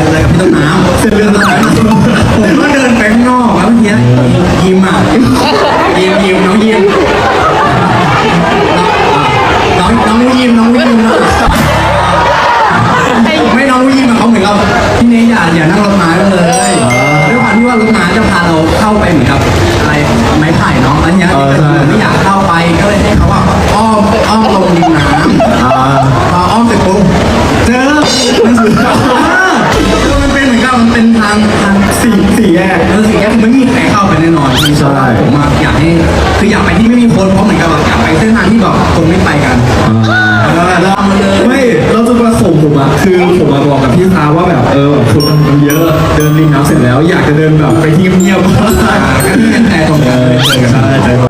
นอะไรกับพี่ต้นน้ำเส้นเรื่องอะไรผมก็เดินไปข้างนอกแล้วเนี้ยยิ้มอะยิ้มยิ้มน้องยิ้มน้องน้องยิ้มน้องยิ้มไม่น้องยิ้มเขาเหมือนเราพี่เนยอย่าอย่านั่งรถม้าเลยด้วยความที่ว่ารถม้าจะพาเราเข้าไปเหมือนกับอะไรไม้ไผ่เนาะอันเนี้ยไม่อยากเข้าไปก็เลยให้เขาว่าอ้อมอ้อมลงน้ำอ้อมเสร็จปุ๊บเจอมันสุอดางทางสี่สี่แยกเออสี่แยกไม่มีใครเข้าไปแน่นอนใช่ ผมว่าอยากให้คืออยากไปที่ไม่มีคนเพราะเหมือนกับอยากไปเส้นทางที่แบบคนไม่ไปกัน เราไม่เราจะประสงค์ผมอะคือผมมาบอกกับพี่ฟ้าว่าแบบเออแบบคนมันเยอะเดินริมน้ำเสร็จแล้ว อยากจะเดินแบบไปเงียบๆงก็ที่เป็นแต่ตรงกัน ใช่ใช่